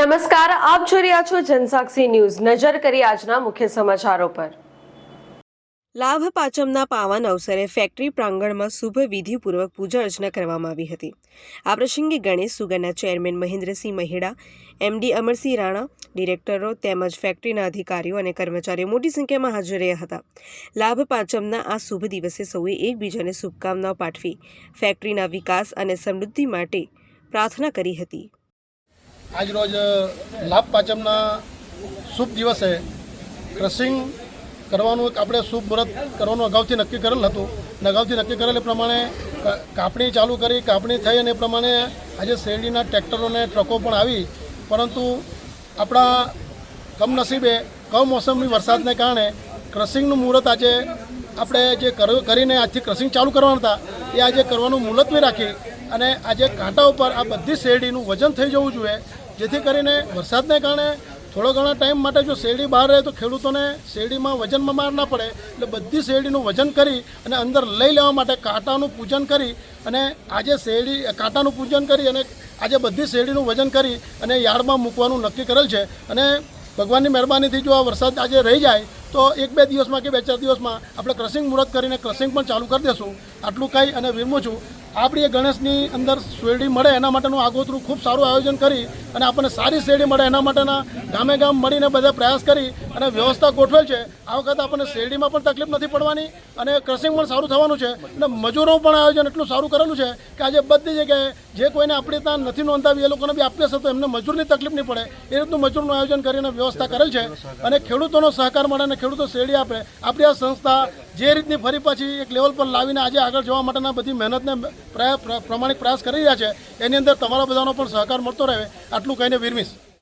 નમસ્કાર, આપ જોઈ રહ્યા છો જનસાક્ષી ન્યૂઝ. નજર કરી આજના મુખ્ય સમાચારો પર. લાભ પાંચમના પાવન અવસરે ફેક્ટરી પ્રાંગણમાં શુભ વિધિપૂર્વક પૂજા અર્ચના કરવામાં આવી હતી. આ પ્રસંગે ગણેશ સુગરના ચેરમેન મહેન્દ્રસિંહ મહેડા, એમડી અમરસિંહ રાણા, ડિરેક્ટરો તેમજ ફેક્ટરીના અધિકારીઓ અને કર્મચારીઓ મોટી સંખ્યામાં હાજર રહ્યા હતા. લાભ પાંચમના આ શુભ દિવસે સૌએ એકબીજાને શુભકામનાઓ પાઠવી ફેક્ટરીના વિકાસ અને સમૃદ્ધિ માટે પ્રાર્થના કરી હતી. આજરોજ લાભ પાંચમના શુભ દિવસે ક્રશિંગ કરવાનું એક આપણે શુભ મુહૂર્ત કરવાનું અગાઉથી નક્કી કરેલ હતું. અને અગાઉથી નક્કી કરેલ એ પ્રમાણે કાપણી ચાલુ કરી, કાપણી થઈ અને એ પ્રમાણે આજે શેરડીના ટ્રેક્ટરોને ટ્રકો પણ આવી. પરંતુ આપણા કમનસીબે કમોસમી વરસાદને કારણે ક્રશિંગનું મુહૂર્ત આજે આપણે જે કરીને આજથી ક્રશિંગ ચાલુ કરવાના હતા, એ આજે કરવાનું મુલતવી રાખી અને આજે કાંટા ઉપર આ બધી શેરડીનું વજન થઈ જવું જોઈએ. જેથી કરીને વરસાદને કારણે થોડો ઘણા ટાઈમ માટે જો શેરડી બહાર રહે તો ખેડૂતોને શેરડીમાં વજનમાં માર ના પડે. એટલે બધી શેરડીનું વજન કરી અને અંદર લઈ લેવા માટે કાંટાનું પૂજન કરી અને આજે શેરડી, કાંટાનું પૂજન કરી અને આજે બધી શેરડીનું વજન કરી અને યાર્ડમાં મૂકવાનું નક્કી કરેલ છે. અને ભગવાનની મહેરબાનીથી જો આ વરસાદ આજે રહી જાય તો એક બે દિવસમાં કે બે ચાર દિવસમાં આપણે ક્રશિંગ મુહૂર્ત કરીને ક્રશિંગ પણ ચાલુ કરી દેશું. આટલું કહી અને વિરમું છું. આપણી ગણેશની અંદર શેરડી મળે એના માટેનું આગોતરું ખૂબ સારું આયોજન કરી અને આપણને સારી શેરડી મળે એના માટેના ગામે ગામ મળીને બધા પ્રયાસ કરી અને વ્યવસ્થા ગોઠવેલ છે. આ વખતે આપણને શેરડીમાં પણ તકલીફ નથી પડવાની અને ક્રસિંગ પણ સારું થવાનું છે અને મજૂરો પણ આયોજન એટલું સારું કરેલું છે કે આજે બધી જગ્યાએ જે કોઈને આપણી ત્યાં નથી નોંધાવી એ લોકોને બી આપીએ તો એમને મજૂરની તકલીફ નહીં પડે. એ રીતનું મજૂરનું આયોજન કરીને વ્યવસ્થા કરેલ છે અને ખેડૂતોનો સહકાર મળે અને ખેડૂતો શેરડી આપે. આપણી આ સંસ્થા જે રીતની ફરી પાછી એક લેવલ પર લાવીને આજે આગળ જવા માટેના બધી મહેનતને પ્રમાણિક પ્રયાસ કરી રહ્યા છે, એની અંદર તમારા બધાનો પણ સહકાર મળતો રહે, આટલું કહીને વિરમીશ.